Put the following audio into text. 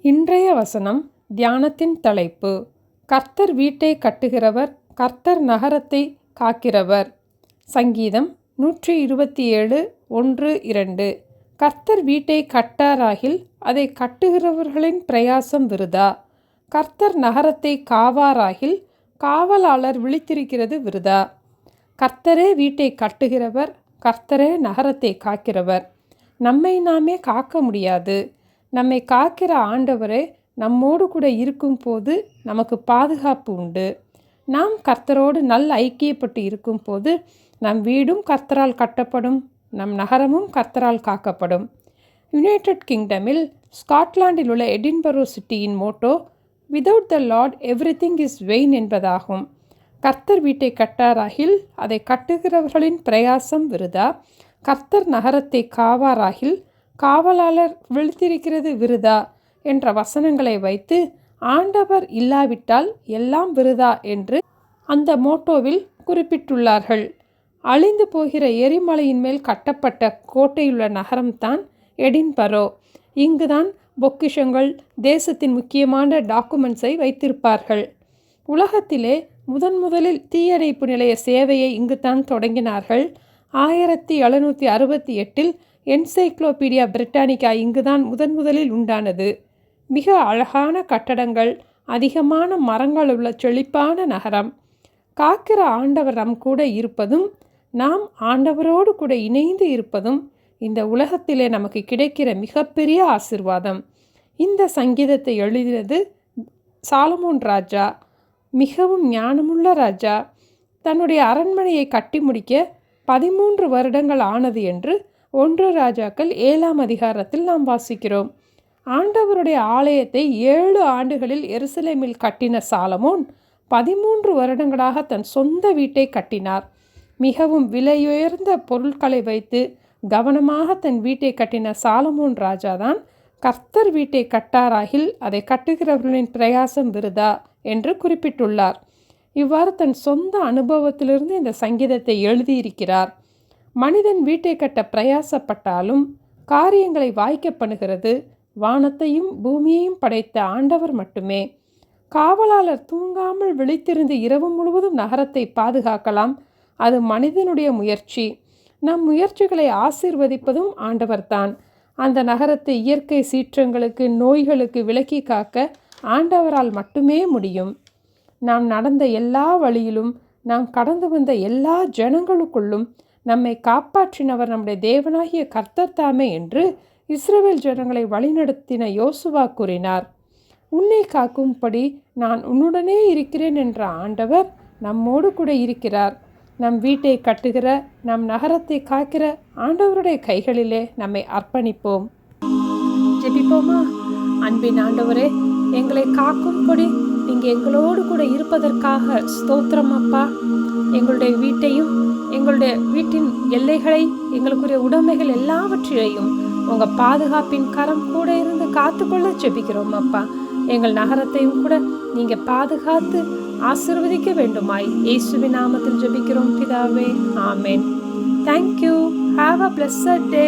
இன்றைய வசனம் தியானத்தின் தலைப்பு கர்த்தர் வீட்டை கட்டுகிறவர் கர்த்தர் நகரத்தை காக்கிறவர். சங்கீதம் நூற்றி இருபத்தி ஏழு ஒன்று இரண்டு. கர்த்தர் வீட்டை கட்டாராகில் அதை கட்டுகிறவர்களின் பிரயாசம் விருதா? கர்த்தர் நகரத்தை காவாராகில் காவலாளர் விழித்திருக்கிறது விருதா? கர்த்தரே வீட்டை கட்டுகிறவர் கர்த்தரே நகரத்தை காக்கிறவர். நம்மை நாமே காக்க முடியாது. நம்மை காக்கிற ஆண்டவரே நம்மோடு கூட இருக்கும் போது நமக்கு பாதுகாப்பு உண்டு. நாம் கர்த்தரோடு நல் ஐக்கியப்பட்டு இருக்கும் போது நம் வீடும் கர்த்தரால் கட்டப்படும் நம் நகரமும் கர்த்தரால் காக்கப்படும். யுனைடெட் கிங்டமில் ஸ்காட்லாண்டில் உள்ள Edinburgh சிட்டியின் motto without the lord everything is vain என்பதாகும். கர்த்தர் வீட்டை கட்டாராகில் அதை கட்டுகிறவர்களின் பிரயாசம் விருதா? கர்த்தர் நகரத்தை காவாராகில் காவலாளர் விழுத்திருக்கிறது விருதா? என்ற வசனங்களை வைத்து ஆண்டவர் இல்லாவிட்டால் எல்லாம் விருதா? என்று அந்த மோட்டோவில் குறிப்பிட்டுள்ளார்கள். அழிந்து போகிற எரிமலையின் மேல் கட்டப்பட்ட கோட்டையுள்ள நகரம்தான் எடின்பரோ. இங்குதான் பொக்கிஷங்கள் தேசத்தின் முக்கியமான டாக்குமெண்ட்ஸை வைத்திருப்பார்கள். உலகத்திலே முதன் முதலில் தீயணைப்பு நிலைய சேவையை இங்குதான் தொடங்கினார்கள். ஆயிரத்தி எழுநூற்றி அறுபத்தி எட்டில் என்சைக்ளோபீடியா பிரிட்டானிக்கா இங்குதான் முதன் முதலில் உண்டானது. மிக அழகான கட்டடங்கள் அதிகமான மரங்கள் உள்ள செழிப்பான நகரம். காக்கிற ஆண்டவர் நம் கூட இருப்பதும் நாம் ஆண்டவரோடு கூட இணைந்து இருப்பதும் இந்த உலகத்திலே நமக்கு கிடைக்கிற மிகப்பெரிய ஆசிர்வாதம். இந்த சங்கீதத்தை எழுதினது சாலமோன் ராஜா. மிகவும் ஞானமுள்ள ராஜா. தன்னுடைய அரண்மனையை கட்டி முடிக்க பதிமூன்று வருடங்கள் ஆனது என்று ஒன்று ராஜாக்கள் ஏழாம் அதிகாரத்தில் நாம் வாசிக்கிறோம். ஆண்டவருடைய ஆலயத்தை ஏழு ஆண்டுகளில் எருசலேமில் கட்டின சாலமோன் பதிமூன்று வருடங்களாக தன் சொந்த வீட்டை கட்டினார். மிகவும் விலையுயர்ந்த பொருட்களை வைத்து கவனமாக தன் வீட்டை கட்டின சாலமோன் ராஜாதான் கர்த்தர் வீட்டை கட்டாராகில் அதை கட்டுகிறவர்களின் பிரயாசம் விருதா என்று குறிப்பிட்டுள்ளார். இவ்வாறு தன் சொந்த அனுபவத்திலிருந்து இந்த சங்கீதத்தை எழுதியிருக்கிறார். மனிதன் வீட்டை கட்ட பிரயாசப்பட்டாலும் காரியங்களை வாய்க்க பண்ணுகிறது வானத்தையும் பூமியையும் படைத்த ஆண்டவர் மட்டுமே. காவலாளர் தூங்காமல் விழித்திருந்து இரவு முழுவதும் நகரத்தை பாதுகாக்கலாம். அது மனிதனுடைய முயற்சி. நம் முயற்சிகளை ஆசீர்வதிப்பதும் ஆண்டவர்தான் அந்த நகரத்தை இயற்கை சீற்றங்களுக்கு நோய்களுக்கு விலக்கி காக்க ஆண்டவரால் மட்டுமே முடியும். நாம் நடந்த எல்லா வழியிலும் நாம் கடந்து வந்த எல்லா ஜனங்களுக்குள்ளும் நம்மை காப்பாற்றினவர் நம்முடைய தேவனாகிய கர்த்தர் தாமே என்று இஸ்ரேல் ஜனங்களை வழிநடத்தின யோசுவா கூறினார். உன்னை காக்கும்படி நான் உன்னுடனே இருக்கிறேன் என்ற ஆண்டவர் நம்மோடு கூட இருக்கிறார். நம் வீட்டை கட்டுகிற நம் நகரத்தை காக்கிற ஆண்டவருடைய கைகளிலே நம்மை அர்ப்பணிப்போம். ஜெபிப்போமா? அன்பின் ஆண்டவரே எங்களை காக்கும்படி நீங்கள் எங்களோடு கூட இருப்பதற்காக ஸ்தோத்திரம் அப்பா. எங்களுடைய வீட்டையும் எங்களுடைய வீட்டின் எல்லைகளை எங்களுக்குரிய உடைமைகள் எல்லாவற்றையும் உங்கள் பாதுகாப்பின் கரம் கூட இருந்து காத்துக்கொள்ள ஜெபிக்கிறோம் அப்பா. எங்கள் நகரத்தையும் கூட நீங்கள் பாதுகாத்து ஆசிர்வதிக்க வேண்டுமாய். இயேசுவி நாமத்தில் ஜெபிக்கிறோம் பிதாவே. ஆமேன். Thank you have a blessed day